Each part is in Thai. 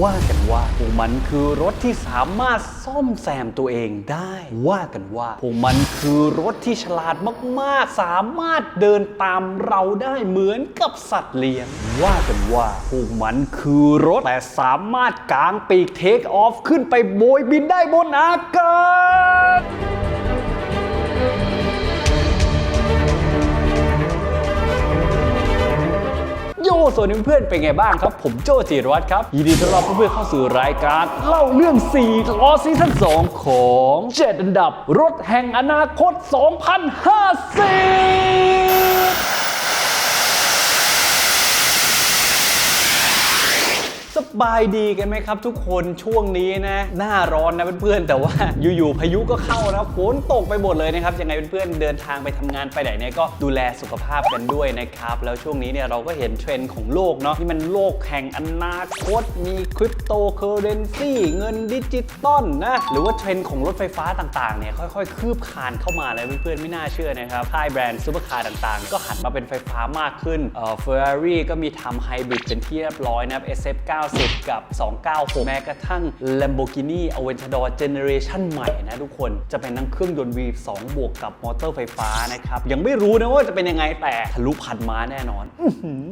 ว่ากันว่าพวกมันคือรถที่สามารถซ่อมแซมตัวเองได้ ว่ากันว่าพวกมันคือรถที่ฉลาดมากๆ สามารถเดินตามเราได้เหมือนกับสัตว์เลี้ยง ว่ากันว่าพวกมันคือรถแต่สามารถกางปีกเทคออฟขึ้นไปโบยบินได้บนอากาศ โยส่วนเพื่อนๆเป็นไงบ้างครับ ผมโจจิรวัตรครับ ยินดีต้อนรับเพื่อนๆเข้าสู่รายการ เล่าเรื่อง4ล้อซีซั่น2 ของ 7 อันดับ รถแห่งอนาคต 2050 บายดีกันไหมครับ ทุกคนช่วงนี้นะ หน้าร้อนนะเพื่อนๆแต่ว่าอยู่ๆพายุก็เข้านะฝนตกไปหมดเลยนะครับยังไงเพื่อนๆเดินทางไปทำงานไปไหนเนี่ยก็ดูแลสุขภาพกันด้วยนะครับแล้วช่วงนี้เนี่ยเราก็เห็นเทรนด์ของโลกเนาะที่มันโลกแห่งอนาคตมีคริปโตเคอเรนซีเงินดิจิตอลนะหรือว่าเทรนด์ของรถไฟฟ้าต่างๆเนี่ยค่อยๆ คืบคานเข้ามาเลยเพื่อนๆไม่น่าเชื่อนะครับค่ายแบรนด์ซูเปอร์คาร์ต่างๆ ก็หันมาเป็นไฟฟ้ามากขึ้นเฟอร์รารี่ก็มีทำไฮบริดเป็นที่เรียบร้อยนะครับ SF90 ดกับ 296 แม้กระทั่ง Lamborghini Aventador Generation ใหม่นะทุกคนจะเป็นทั้งเครื่องยนต์ V2 บวกกับมอเตอร์ไฟฟ้านะครับ ยังไม่รู้นะว่าจะเป็นยังไงแต่ทะลุผ่านมาแน่นอน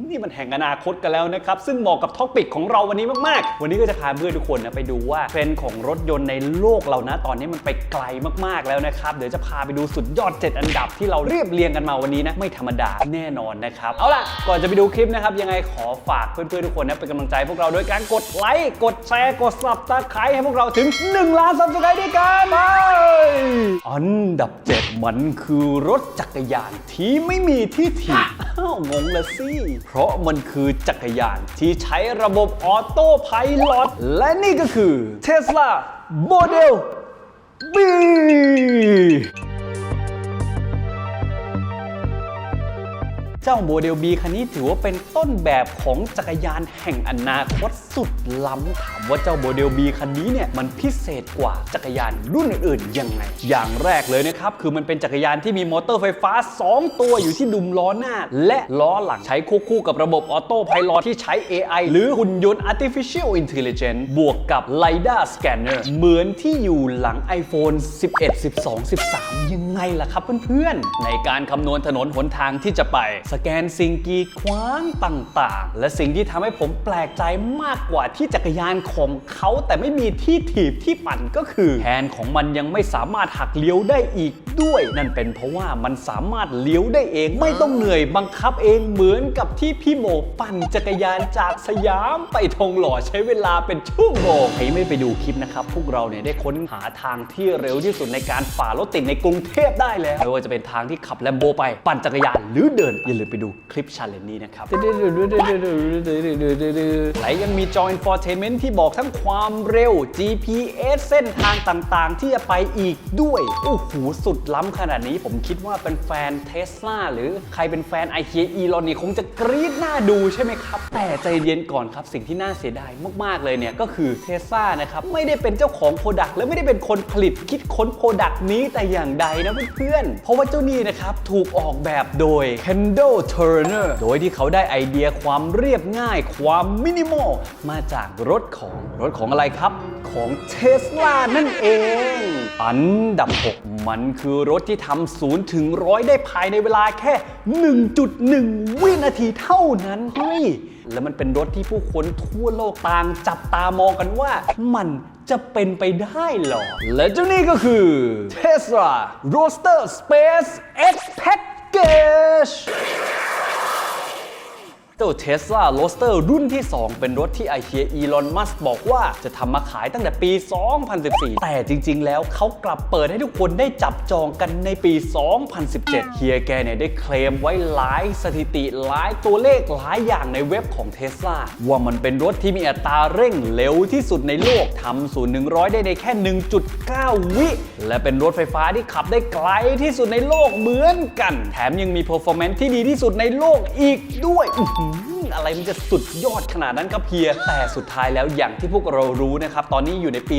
นี่มันแห่งอนาคตกันแล้วนะครับ ซึ่งเหมาะกับท็อปิกของเราวันนี้มากๆ วันนี้ก็จะพาเพื่อนทุกคนนะไปดูว่าเทรนด์ของรถยนต์ในโลกเรานะตอนนี้มันไปไกลมากๆแล้วนะครับเดี๋ยวจะพาไปดูสุดยอด 7 อันดับที่เราเรียบเรียงกันมาวันนี้นะไม่ธรรมดาแน่นอนนะครับเอาล่ะก่อนจะไปดูคลิปนะครับยังไงขอฝากเพื่อนๆทุกคนนะเป็นกำลังใจพวกเราด้วยกันกดไลค์ กดแชร์ กดสับตะไคร้ให้พวกเราถึง 1 ล้านซับสไครต์ด้วยกันไปอันดับ 7 มันคือรถจักรยานที่ไม่มีที่ถีบอ้าวงงละสิ เพราะมันคือจักรยานที่ใช้ระบบออโต้ไพลอตและนี่ก็คือ Tesla Model B เจ้าโมเดล B คันนี้ถือว่าเป็นต้นแบบของจักรยานแห่งอนาคตสุดล้ำถามว่าเจ้าโมเดล B คันนี้เนี่ยมันพิเศษกว่าจักรยานรุ่นอื่นๆยังไง อย่างแรกเลยนะครับคือมันเป็นจักรยานที่มีมอเตอร์ไฟฟ้า 2 ตัวอยู่ที่ดุมล้อหน้า และล้อหลังใช้ควบคู่กับระบบออโต้ไพลอตที่ใช้ AI หรือหุ่นยนต์ Artificial Intelligence บวกกับ LiDAR Scanner เหมือนที่อยู่หลัง iPhone 11 12 13 ยังไงล่ะครับเพื่อนๆ ในการคำนวณถนนหนทางที่จะไปสแกนสิ่งกีดขวางต่างๆ และสิ่งที่ทำให้ผมแปลกใจมากกว่าที่จักรยานของเขาแต่ไม่มีที่ถีบที่ปั่นก็คือแฮนด์ของมันยังไม่สามารถหักเลี้ยวได้อีกด้วย นั่นเป็นเพราะว่ามันสามารถเลี้ยวได้เอง ไม่ต้องเหนื่อยบังคับเองเหมือนกับที่พี่โมปั่นจักรยานจากสยามไปทองหล่อใช้เวลาเป็นชั่วโมงใครไม่ไปดูคลิปนะครับ พวกเราเนี่ยได้ค้นหาทางที่เร็วที่สุดในการฝ่ารถติดในกรุงเทพได้แล้วไม่ว่าจะเป็นทางที่ขับแลมโบไปปั่นจักรยานหรือเดินอย่าลืมไปดูคลิปชาเลนจ์นี้นะครับและยังมีจอ infotainment ที่บอกทั้งความเร็ว GPS เส้นทางต่างๆ ที่จะไปอีกด้วย โอ้โห สุดล้ำขนาดนี้ผมคิดว่าเป็นแฟนเทสลาหรือใครเป็นแฟนไอเคียอีลอนนี่คงจะกรี๊ดหน้าดูใช่ไหมครับ แต่ใจเย็นก่อนครับ สิ่งที่น่าเสียดายมาก ๆ เลยเนี่ยก็คือเทสลานะครับ ไม่ได้เป็นเจ้าของโปรดักต์และไม่ได้เป็นคนผลิตคิดค้นโปรดักต์นี้แต่อย่างใดนะเพื่อนๆเพราะว่าเจ้านี่นะครับถูกออกแบบโดย Kendall Turner โดยที่เขาได้ไอเดียความเรียบง่ายความมินิมอลมาจากรถของรถของอะไรครับของเทสลานั่นเอง อันดับ 6 มันคือรถที่ทำศูนย์ถึงร้อยได้ภายในเวลาแค่ 1.1 วินาทีเท่านั้นเฮ้ยแล้วมันเป็นรถที่ผู้คนทั่วโลกต่างจับตามองกันว่ามันจะเป็นไปได้หรอ และเจ้านี่ก็คือ Tesla Roadster Space X Pack เจ้า Tesla Roadster รุ่นที่ 2 เป็นรถที่ไอเฮียอีลอนมัสบอกว่าจะทำมาขายตั้งแต่ปี 2014 แต่จริง ๆ แล้วเขากลับเปิดให้ทุกคนได้จับจองกันในปี 2017 เฮียแกเนี่ยได้เคลมไว้หลายสถิติหลายตัวเลขหลายอย่างในเว็บของ Tesla ว่ามันเป็นรถที่มีอัตราเร่งเร็วที่สุดในโลกทำศูนย์100ได้ในแค่ 1.9 วิ และเป็นรถไฟฟ้าที่ขับได้ไกลที่สุดในโลกเหมือนกัน แถมยังมี performance ที่ดีที่สุดในโลกอีกด้วยอะไรมันจะสุดยอดขนาดนั้นครับเฮีย แต่สุดท้ายแล้วอย่างที่พวกเรารู้นะครับ ตอนนี้อยู่ในปี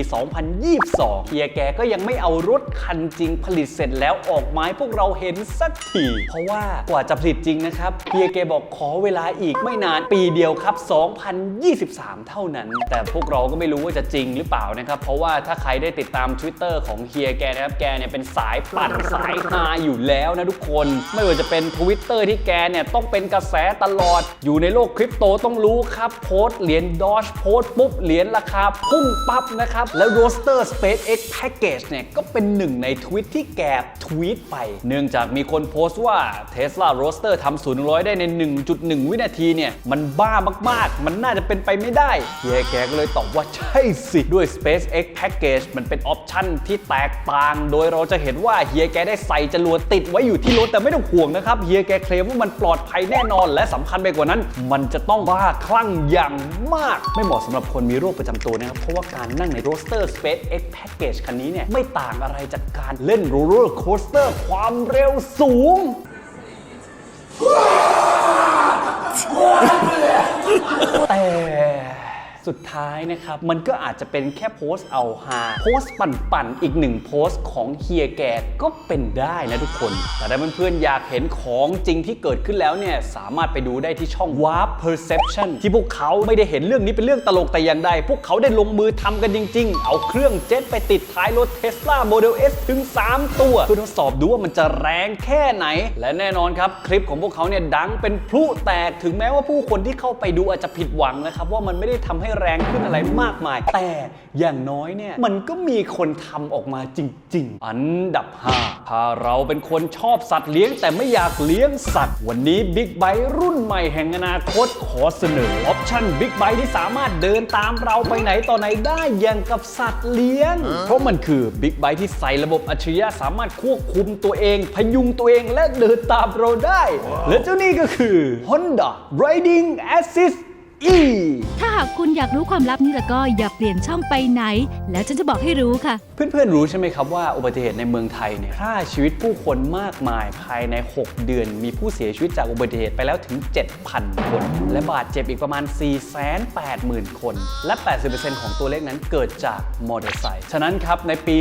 2022เฮียแกก็ยังไม่เอารถคันจริงผลิตเสร็จแล้วออกมาให้พวกเราเห็นสักที เพราะว่ากว่าจะผลิตจริงนะครับเฮียแกบอกขอเวลาอีกไม่นานปีเดียวครับ 2023 เท่านั้น แต่พวกเราก็ไม่รู้ว่าจะจริงหรือเปล่านะครับ เพราะว่าถ้าใครได้ติดตาม Twitter ของเฮียแกนะครับ แกเนี่ยเป็นสายปั่นสายฮาอยู่แล้วนะทุกคน ไม่ว่าจะเป็น Twitter ที่แกเนี่ยต้องเป็นกระแสตลอดอยู่ในโลกคริปโตต้องรู้ครับ โพสเหรียญดอ e โพสปุ๊บ เหรียญราคาพุ่งปั๊บนะครับ แล้ว Roaster SpaceX Package เนี่ย ก็เป็นหนึ่งในทวิตที่แกทวีตไป เนื่องจากมีคนโพสต์ว่า Tesla Roadster ทำศูนย์ร้อยได้ใน 1.1 วินาทีเนี่ย มันบ้ามากๆ มันน่าจะเป็นไปไม่ได้เฮียแกก็เลยตอบว่าใช่สิ ด้วย SpaceX Package มันเป็นออปชั่นที่แตกต่าง โดยเราจะเห็นว่าเฮียแกได้ใส่จรวดติดไว้อยู่ที่รถแต่ไม่ต้องห่วงนะครับเฮียแกเคลมว่ามันปลอดภัยแน่นอนและสำคัญไปกว่านั้นมันจะต้องบ้าคลั่งอย่างมาก ไม่เหมาะสำหรับคนมีโรคประจำตัวนะครับ เพราะว่าการนั่งใน Roadster SpaceX Package คันนี้เนี่ย ไม่ต่างอะไรจากการเล่นโรลเลอร์โคสเตอร์ความเร็วสูง แต่ สุดท้ายนะครับ มันก็อาจจะเป็นแค่โพสต์เอาฮาโพสต์ปั่นๆ อีกหนึ่งโพสต์ของเฮียแกก็เป็นได้นะทุกคน แต่ถ้าเพื่อนๆ อยากเห็นของจริงที่เกิดขึ้นแล้วเนี่ย สามารถไปดูได้ที่ช่อง Warp Perception ที่พวกเขาไม่ได้เห็นเรื่องนี้เป็นเรื่องตลกแต่อย่างใด พวกเขาได้ลงมือทำกันจริง ๆ เอาเครื่องเจ็ตไปติดท้ายรถ Tesla Model S ถึง 3 ตัว เพื่อทดสอบดูว่ามันจะแรงแค่ไหน และแน่นอนครับคลิปของพวกเขาเนี่ยดังเป็นพลุแตกถึงแม้ว่าผู้คนที่เข้าไปดูอาจจะผิดหวังนะครับว่ามันไม่ได้ทำให้แรงขึ้นอะไรมากมาย แต่อย่างน้อยเนี่ยมันก็มีคนทำออกมาจริง ๆ อันดับ 5 ถ้าเราเป็นคนชอบสัตว์เลี้ยง แต่ไม่อยากเลี้ยงสัตว์ วันนี้ Big b i t e รุ่นใหม่แห่งอนาคตขอเสนอออปชั่น Big b i t e ที่สามารถเดินตามเราไปไหนต่อไหนได้อย่างกับสัตว์เลี้ยง เพราะมันคือ Big b i t e ที่ใส่ระบบอัจฉริยะสามารถควบคุมตัวเอง พยุงตัวเองและเดินตามเราได้ และเจ้านี่ก็คือ Honda Riding Assist E ถ้าหากคุณอยากรู้ความลับนี้แล้วก็อย่าเปลี่ยนช่องไปไหน แล้วฉันจะบอกให้รู้ค่ะ เพื่อนๆ รู้ใช่ไหมครับว่าอุบัติเหตุในเมืองไทยเนี่ยฆ่าชีวิตผู้คนมากมายภายใน 6 เดือน มีผู้เสียชีวิตจากอุบัติเหตุไปแล้วถึง 7,000 คน และบาดเจ็บอีกประมาณ 480,000 คน และ 80%ของตัวเลขนั้นเกิดจากมอเตอร์ไซค์ฉะนั้นครับในปี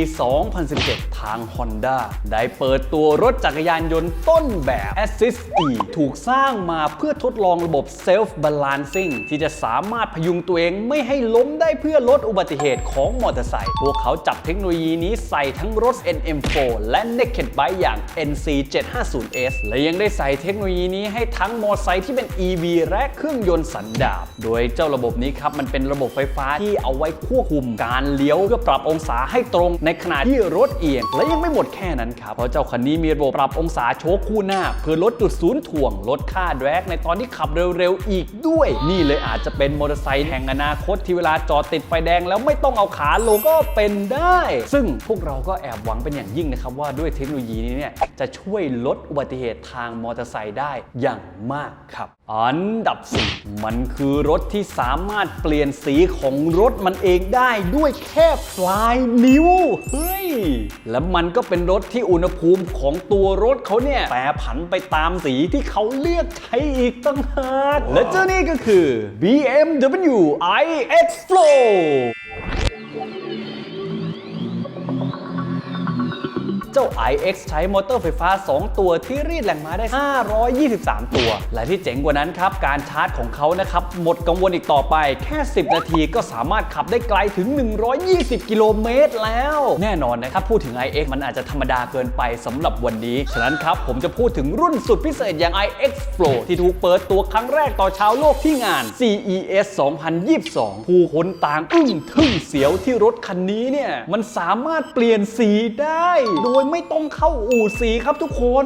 2017 ทาง Honda ได้เปิดตัวรถจักรยานยนต์ต้นแบบ Assist E ถูกสร้างมาเพื่อทดลองระบบ Self Balancing ที่ที่จะสามารถพยุงตัวเองไม่ให้ล้มได้เพื่อลดอุบัติเหตุของมอเตอร์ไซค์พวกเขาจับเทคโนโลยีนี้ใส่ทั้งรถ NM4 และ Naked Bike อย่าง NC 750S และยังได้ใส่เทคโนโลยีนี้ให้ทั้งมอเตอร์ไซค์ที่เป็น EV และเครื่องยนต์สันดาปโดยเจ้าระบบนี้ครับมันเป็นระบบไฟฟ้าที่เอาไว้ควบคุมการเลี้ยวเพื่อปรับองศาให้ตรงในขณะที่รถเอียง และยังไม่หมดแค่นั้นครับเพราะเจ้าคันนี้มีระบบปรับองศาโชคคู่หน้า เพื่อลดจุดศูนย์ถ่วงลดค่าแดรกในตอนที่ขับเร็วๆอีกด้วยนี่เลยอาจจะเป็นมอเตอร์ไซค์แห่งอนาคตที่เวลาจอดติดไฟแดงแล้วไม่ต้องเอาขาลงก็เป็นได้ ซึ่งพวกเราก็แอบหวังเป็นอย่างยิ่งนะครับว่าด้วยเทคโนโลยีนี้เนี่ยจะช่วยลดอุบัติเหตุทางมอเตอร์ไซค์ได้อย่างมากครับ อันดับ4มันคือรถที่สามารถเปลี่ยนสีของรถมันเองได้ด้วยแค่ปลายนิ้วเฮ้ยและมันก็เป็นรถที่อุณหภูมิของตัวรถเขาเนี่ยแปรผันไปตามสีที่เขาเลือกใช้อีกตั้งหากและเจ้านี่ก็คือ BMW iX Flow เจ้า iX ใช้มอเตอร์ไฟฟ้า 2 ตัวที่รีดแรงม้าได้ 523 ตัว และที่เจ๋งกว่านั้นครับ การชาร์จของเขานะครับหมดกังวลอีกต่อไป แค่ 10 นาทีก็สามารถขับได้ไกลถึง 120 กิโลเมตรแล้ว แน่นอนนะครับ พูดถึง iX มันอาจจะธรรมดาเกินไปสำหรับวันนี้ ฉะนั้นครับ ผมจะพูดถึงรุ่นสุดพิเศษอย่าง iX Flow ที่ถูกเปิดตัวครั้งแรกต่อชาวโลกที่งาน CES 2022 ผู้คนต่างอึ้งทึ่งเสียวที่รถคันนี้เนี่ยมันสามารถเปลี่ยนสีได้โดยไม่ต้องเข้าอู่สีครับทุกคน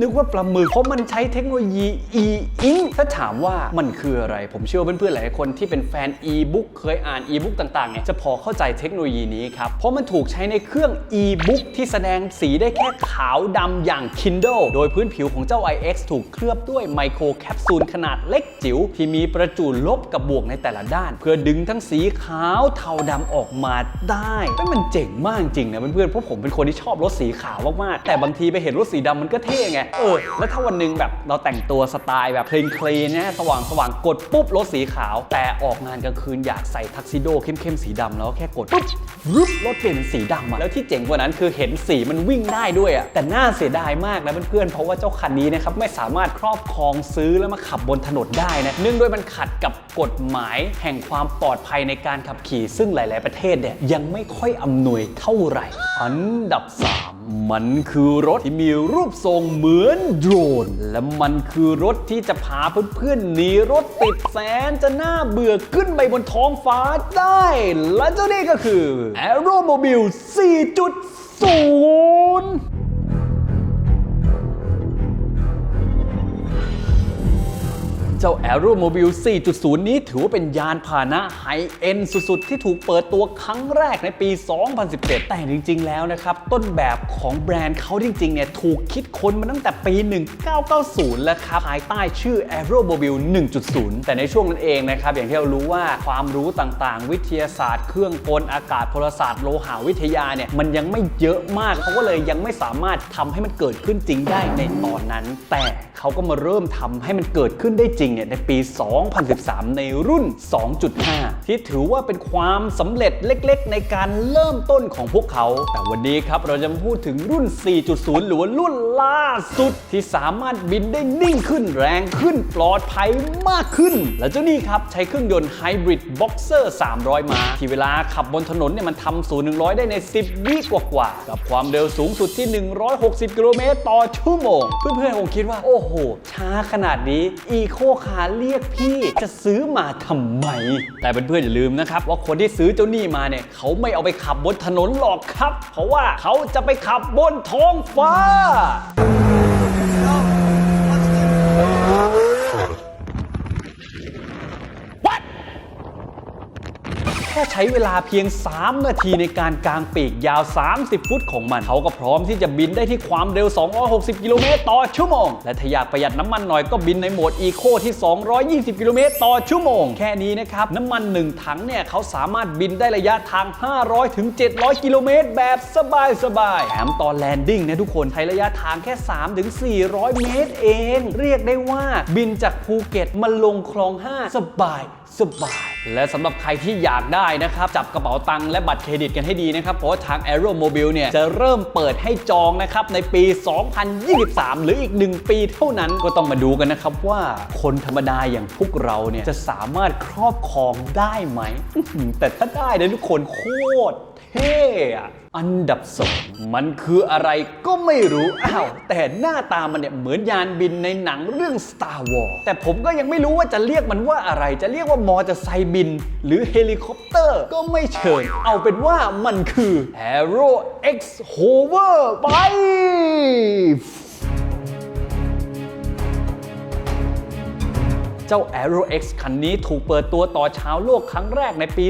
นึกว่าปลาหมึกเพราะมันใช้เทคโนโลยี e-ink ถ้าถามว่ามันคืออะไร ผมเชื่อเพื่อนๆหลายคนที่เป็นแฟน e-book เคยอ่าน e-book ต่างๆเนี่ยจะพอเข้าใจเทคโนโลยีนี้ครับ เพราะมันถูกใช้ในเครื่อง e-book ที่แสดงสีได้แค่ขาวดำอย่าง Kindle โดยพื้นผิวของเจ้า iX ถูกเคลือบด้วยไมโครแคปซูลขนาดเล็กจิ๋วที่มีประจุลบกับบวกในแต่ละด้าน เพื่อดึงทั้งสีขาวเทาดำออกมาได้เฮ้มันเจ๋งมากจริงนะเพื่อนๆเพราะผมเป็นคนที่ชอบรถสีสีขาวมากๆ แต่บางทีไปเห็นรถสีดำมันก็เท่ไง เออ แล้วถ้าวันหนึ่งแบบเราแต่งตัวสไตล์แบบคลีนคลีนนะสว่างสว่างกดปุ๊บรถสีขาว แต่ออกงานกลางคืนอยากใส่ทักซิโดเข้มๆสีดำแล้วแค่กดปุ๊บรึบรถเปลี่ยนเป็นสีดำอะแล้วที่เจ๋งกว่านั้นคือเห็นสีมันวิ่งได้ด้วยอะแต่น่าเสียดายมากนะเพื่อนๆเพราะว่าเจ้าคันนี้นะครับไม่สามารถครอบครองซื้อแล้วมาขับบนถนนได้นะเนื่องด้วยมันขัดกับกฎหมายแห่งความปลอดภัยในการขับขี่ ซึ่งหลาย ๆประเทศเนี่ยยังไม่ค่อยอำนวยเท่าไหร่ อันดับ 3มันคือรถที่มีรูปทรงเหมือนโดรน และมันคือรถที่จะพาเพื่อนๆหนีรถติดแสนจะน่าเบื่อขึ้นไปบนท้องฟ้าได้ และเจ้านี่ก็คือ Aeromobile 4.0 เจ้า Aeromobile 4.0 นี้ถือว่าเป็นยานพาหนะไฮเอ็นสุดๆ ที่ถูกเปิดตัวครั้งแรกในปี 2017 แต่จริง ๆ แล้วนะครับ ต้นแบบของแบรนด์เขาจริง ๆ เนี่ย ถูกคิดค้นมาตั้งแต่ปี 1990 แล้วครับ ภายใต้ชื่อ Aeromobile 1.0 แต่ในช่วงนั้นเองนะครับ อย่างที่เรารู้ว่าความรู้ต่างๆ วิทยาศาสตร์ เครื่องกลอากาศพลศาสตร์โลหะวิทยาเนี่ยมันยังไม่เยอะมากเขาก็เลยยังไม่สามารถทำให้มันเกิดขึ้นจริงได้ในตอนนั้น แต่เขาก็มาเริ่มทำให้มันเกิดขึ้นได้จริงเนี่ยในปี 2013 ในรุ่น 2.5 ที่ถือว่าเป็นความสำเร็จเล็กๆ ในการเริ่มต้นของพวกเขา แต่วันนี้ครับเราจะมาพูดถึงรุ่น 4.0 หรือว่ารุ่นล่าสุด ที่สามารถบินได้นิ่งขึ้นแรงขึ้นปลอดภัยมากขึ้น และเจ้านี่ครับ ใช้เครื่องยนต์ Hybrid Boxer 300 ม้า ที่เวลาขับบนถนนเนี่ยมันทำศูนย์100ได้ใน 10 วิกว่าๆกับความเร็วสูงสุดที่ 160 กิโลเมตรต่อชั่วโมง เพื่อนๆคงคิดว่า โอ้โห ช้าขนาดนี้อีโคคาเรียกพี่จะซื้อมาทำไม แต่เพื่อนๆอย่าลืมนะครับ ว่าคนที่ซื้อเจ้านี่มาเนี่ยเขาไม่เอาไปขับบนถนนหรอกครับ เพราะว่าเขาจะไปขับบนท้องฟ้า แค่ใช้เวลาเพียง 3 นาทีในการกางปีกยาว 30 ฟุตของมัน เขาก็พร้อมที่จะบินได้ที่ความเร็ว 260 กิโลเมตรต่อชั่วโมง และถ้าอยากประหยัดน้ำมันหน่อยก็บินในโหมดอีโคที่ 220 กิโลเมตรต่อชั่วโมง แค่นี้นะครับ น้ำมัน 1 ถังเนี่ยเขาสามารถบินได้ระยะทาง 500 ถึง 700 กิโลเมตรแบบสบายๆแถมตอนแลนดิ้งนะทุกคนใช้ระยะทางแค่ 3 ถึง 400 เมตรเอง เรียกได้ว่าบินจากภูเก็ตมาลงคลอง 5 สบายสบาย และสำหรับใครที่อยากได้นะครับ จับกระเป๋าตังค์และบัตรเครดิตกันให้ดีนะครับ เพราะว่าทาง Aeromobile เนี่ย จะเริ่มเปิดให้จองนะครับ ในปี 2023 หรืออีก 1 ปีเท่านั้นก็ต้องมาดูกันนะครับว่าคนธรรมดาอย่างพวกเราเนี่ย จะสามารถครอบครองได้ไหม แต่ถ้าได้นะทุกคนโคตร ท่อะอันดับสองมันคืออะไรก็ไม่รู้ อ้าว แต่หน้าตามันเนี่ยเหมือนยานบินในหนังเรื่อง Star Wars แต่ผมก็ยังไม่รู้ว่าจะเรียกมันว่าอะไร จะเรียกว่ามอเตอร์ไซค์บิน หรือเฮลิคอปเตอร์ก็ไม่เชิง เอาเป็นว่ามันคือ Aero X Hover ไป จ้า Aero X คันนี้ถูกเปิดตัวต่อชาวโลกครั้งแรกในปี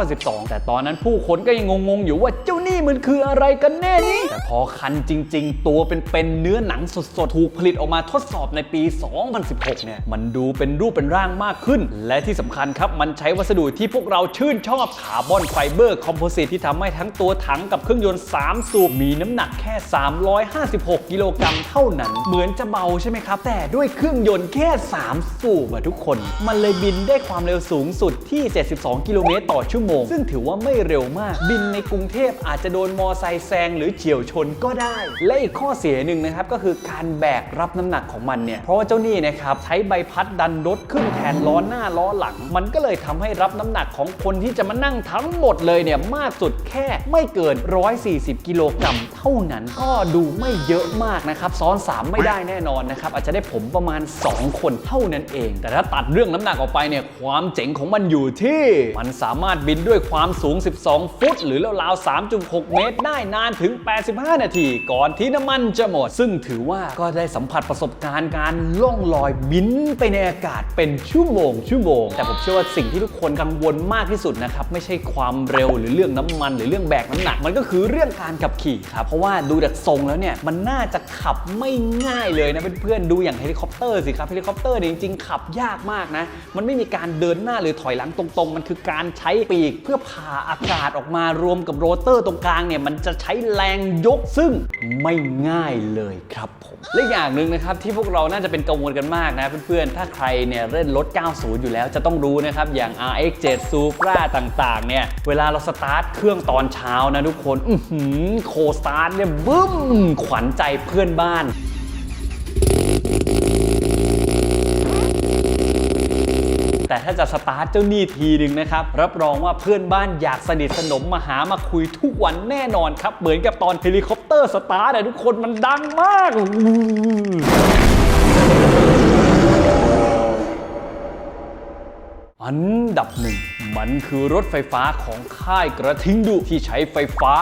2012 แต่ตอนนั้นผู้คนก็ยังงงๆ อยู่ว่าเจ้านี่มันคืออะไรกันแน่นี่แต่พอคันจริง ๆ ตัวเป็นๆเนื้อหนังสดๆ ถูกผลิตออกมาทดสอบในปี 2016 เนี่ย มันดูเป็นรูปเป็นร่างมากขึ้น และที่สำคัญครับ มันใช้วัสดุที่พวกเราชื่นชอบคาร์บอนไฟเบอร์คอมโพสิตที่ทำให้ทั้งตัวถังกับเครื่องยนต์ 3 สูบมีน้ำหนักแค่ 356 กิโลกรัมเท่านั้น เหมือนจะเบาใช่ไหมครับ แต่ด้วยเครื่องยนต์แค่ 3 สูบทุกคน มันเลยบินได้ความเร็วสูงสุดที่ 72 กิโลเมตรต่อชั่วโมง ซึ่งถือว่าไม่เร็วมาก บินในกรุงเทพอาจจะโดนมอไซค์แซงหรือเฉียวชนก็ได้ และอีกข้อเสียหนึ่งนะครับก็คือการแบกรับน้ำหนักของมันเนี่ย เพราะว่าเจ้านี่นะครับใช้ใบพัดดันรถขึ้นแทนล้อหน้าล้อหลัง มันก็เลยทำให้รับน้ำหนักของคนที่จะมานั่งทั้งหมดเลยเนี่ยมากสุดแค่ไม่เกิน 140 กิโลกรัมเท่านั้นก็ดูไม่เยอะมากนะครับซ้อน 3 ไม่ได้แน่นอนนะครับอาจจะได้ผมประมาณ 2 คนเท่านั้นเองแต่ถ้าตัดเรื่องน้ำหนักออกไปเนี่ยความเจ๋งของมันอยู่ที่ มันสามารถบินด้วยความสูง 12 ฟุต หรือราวๆ 3.6 เมตร ได้นานถึง 85 นาที ก่อนที่น้ำมันจะหมด ซึ่งถือว่าก็ได้สัมผัสประสบการณ์การล่องลอยบินไปในอากาศเป็นชั่วโมงชั่วโมง แต่ผมเชื่อว่าสิ่งที่ทุกคนกังวลมากที่สุดนะครับ ไม่ใช่ความเร็วหรือเรื่องน้ำมัน หรือเรื่องแบกน้ำหนัก มันก็คือเรื่องการขับขี่ครับเพราะว่าดูจากทรงแล้วเนี่ยมันน่าจะขับไม่ง่ายเลยนะเพื่อนๆดูอย่างเฮลิคอปเตอร์สิครับเฮลิคอปเตอร์เนี่ยจริงๆขับยากากมากนะ มันไม่มีการเดินหน้าหรือถอยหลังตรงๆ มันคือการใช้ปีกเพื่อผ่าอากาศออกมารวมกับโรเตอร์ตรงกลางเนี่ยมันจะใช้แรงยกซึ่งไม่ง่ายเลยครับผมและอย่างหนึ่งนะครับที่พวกเราน่าจะเป็นกังวลกันมากนะเพื่อนๆ ถ้าใครเนี่ยเล่นรถ 90 อยู่แล้วจะต้องรู้นะครับอย่าง RX7 Supra ต่างๆ เนี่ยเวลาเราสตาร์ทเครื่องตอนเช้านะทุกคน อื้อหือโคสตาร์ทเนี่ยบึ้มขวัญใจเพื่อนบ้าน แต่ถ้าจะสตาร์ทเจ้าหนี้ทีหนึ่งนะครับ รับรองว่าเพื่อนบ้านอยากสนิทสนมมาหามาคุยทุกวันแน่นอนครับ เหมือนกับตอนเฮลิคอปเตอร์สตาร์ททุกคนมันดังมาก อันดับหนึ่งมันคือรถไฟฟ้าของค่ายกระทิงดุที่ใช้ไฟฟ้า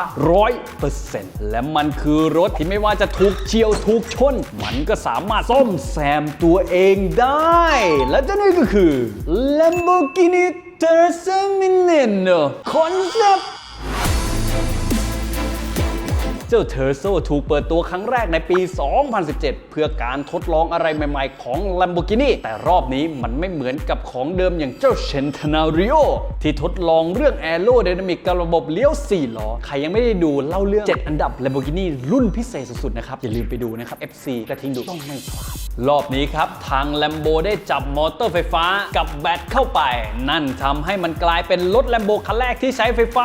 100%และมันคือรถที่ไม่ว่าจะถูกเฉียวถูกชน มันก็สามารถซ่อมแซมตัวเองได้ และเจ้านี่ก็คือ Lamborghini Terramino Concept เจ้าเทอร์โซถูกเปิดตัวครั้งแรกในปี 2017 เพื่อการทดลองอะไรใหม่ๆของ Lamborghini แต่รอบนี้มันไม่เหมือนกับของเดิมอย่างเจ้า Centenario ที่ทดลองเรื่อง Aerodynamic กับระบบเลี้ยว 4 ล้อ ใครยังไม่ได้ดูเล่าเรื่อง 7 อันดับ Lamborghini รุ่นพิเศษสุดๆนะครับ อย่าลืมไปดูนะครับ FC กระทิงดูต้องไม่พลาดรอบนี้ครับ ทาง Lambo ได้จับมอเตอร์ไฟฟ้ากับแบตเข้าไป นั่นทำให้มันกลายเป็นรถ Lambo คันแรกที่ใช้ไฟฟ้า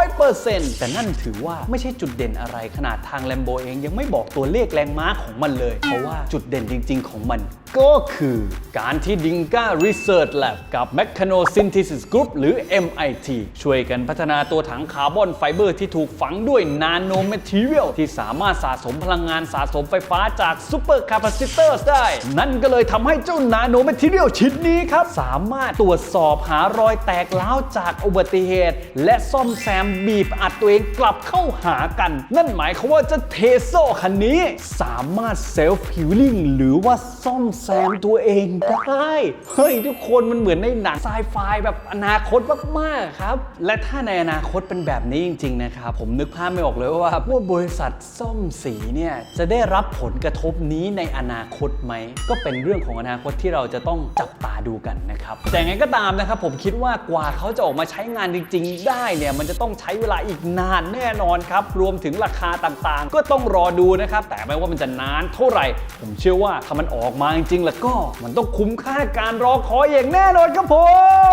100%แต่นั่นถือว่าไม่ใช่จุดเด่นอะไร ขนาดทาง Lambo เองยังไม่บอกตัวเลขแรงม้าของมันเลย เพราะว่าจุดเด่นจริง ๆ ของมัน ก็คือการที่ Dinka Research Lab กับ Mechano Synthesis Group หรือ MIT ช่วยกันพัฒนาตัวถังคาร์บอนไฟเบอร์ที่ถูกฝังด้วยนาโนแมทเ i ียลที่สามารถสะสมพลังงานสะสมไฟฟ้าจากซูเปอร์คาปาซิเตอร์ได้ นั่นก็เลยทำให้เจ้านาโนแมทเ i ียลชิ้นนี้ครับ สามารถตรวจสอบหารอยแตกร้าวจากอุบัติเหตุ และซ่อมแซมบีบอัดตัวเองกลับเข้าหากันนั่นหมายความว่าเจะเทโซคันนี้ สามารถเซลฟ์ฮิลลิ่งหรือว่าซ่อมแซมตัวเองได้ เฮ้ย ทุกคนมันเหมือนในหนังไซไฟแบบอนาคตมาก ๆ ครับ และถ้าในอนาคตเป็นแบบนี้จริง ๆ นะครับ ผมนึกภาพไม่ออกเลยว่าว่าบริษัทซ่อมสีเนี่ย จะได้รับผลกระทบนี้ในอนาคตไหม ก็เป็นเรื่องของอนาคตที่เราจะต้องจับตาดูกันนะครับ แต่ไงก็ตามนะครับ ผมคิดว่ากว่าเขาจะออกมาใช้งานจริง ๆ ได้เนี่ยมันจะต้องใช้เวลาอีกนานแน่นอนครับรวมถึงราคาต่างๆ ก็ต้องรอดูนะครับ แต่ไม่ว่ามันจะนานเท่าไหร่ ผมเชื่อว่าถ้ามันออกมาจริงๆ แล้วก็มันต้องคุ้มค่าการรอคอยอย่างแน่นอนครับผ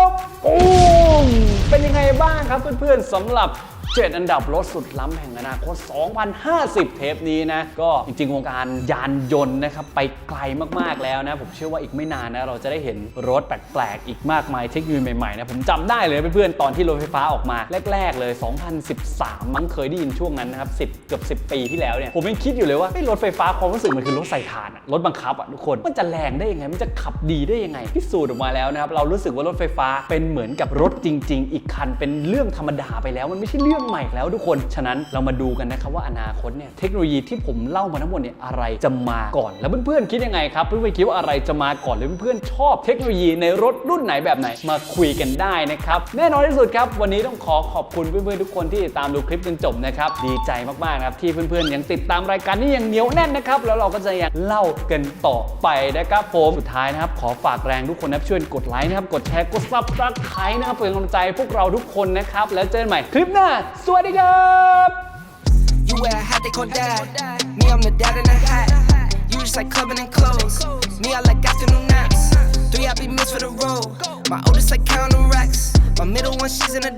มโอ้มเป็นยังไงบ้างครับเพื่อนๆสำหรับ เจ็ดอันดับรถสุดล้ำแห่งอนาคต 2050 เทปนี้นะ ก็จริงๆ วงการยานยนต์นะครับ ไปไกลมากๆแล้วนะ ผมเชื่อว่าอีกไม่นานนะ เราจะได้เห็นรถแปลกๆ อีกมากมายเทคโนโลยีใหม่ๆนะ ผมจำได้เลยเพื่อนๆ ตอนที่รถไฟฟ้าออกมา แรก ๆ เลย 2013 มั้งเคยได้ยินช่วงนั้นนะครับ 10 เกือบ 10 ปีที่แล้วเนี่ย ผมยังคิดอยู่เลยว่าเฮ้รถไฟฟ้าความรู้สึกมันคือรถใส่ถ่านรถบังคับอะทุกคนมันจะแรงได้ยังไงมันจะขับดีได้ยังไงพิสูจน์ออกมาแล้วนะครับเรารู้สึกว่ารถไฟฟ้าเป็นเหมือนกับรถจริง ๆ อีกคันเป็นเรื่องธรรมดาไปแล้วมันไม่ใช่เรื่องใหม่แล้วทุกคน ฉะนั้นเรามาดูกันนะครับว่าอนาคตเนี่ยเทคโนโลยีที่ผมเล่ามาทั้งหมดเนี่ยอะไรจะมาก่อน แล้วเพื่อนๆคิดยังไงครับ เพื่อนๆคิดว่าอะไรจะมาก่อนหรือเพื่อนๆชอบเทคโนโลยีในรถรุ่นไหนแบบไหนมาคุยกันได้นะครับแน่นอนที่สุดครับ วันนี้ต้องขอขอบคุณเพื่อนๆทุกคนที่ติดตามดูคลิปจนจบนะครับดีใจมากๆนะครับที่เพื่อนๆยังติดตามรายการนี้อย่างเหนียวแน่นนะครับแล้วเราก็จะยังเล่ากันต่อไปนะครับผมสุดท้ายนะครับขอฝากแรงทุกคนนะครับช่วยกดไลค์นะครับกดแชร์กดซับสไครต์นะครับเป็นกำลังใจพวกเราทุกคนนะครับแล้วเจอกันใหม่คลิปหน้าสวัสดีครับ You wear a hat, they call dad. Me, I'm the dad in a hat. You just like clubbing and clothes. Me, I like afternoon naps. Three happy meals for the road. My oldest like counting racks. My middle one, she's in a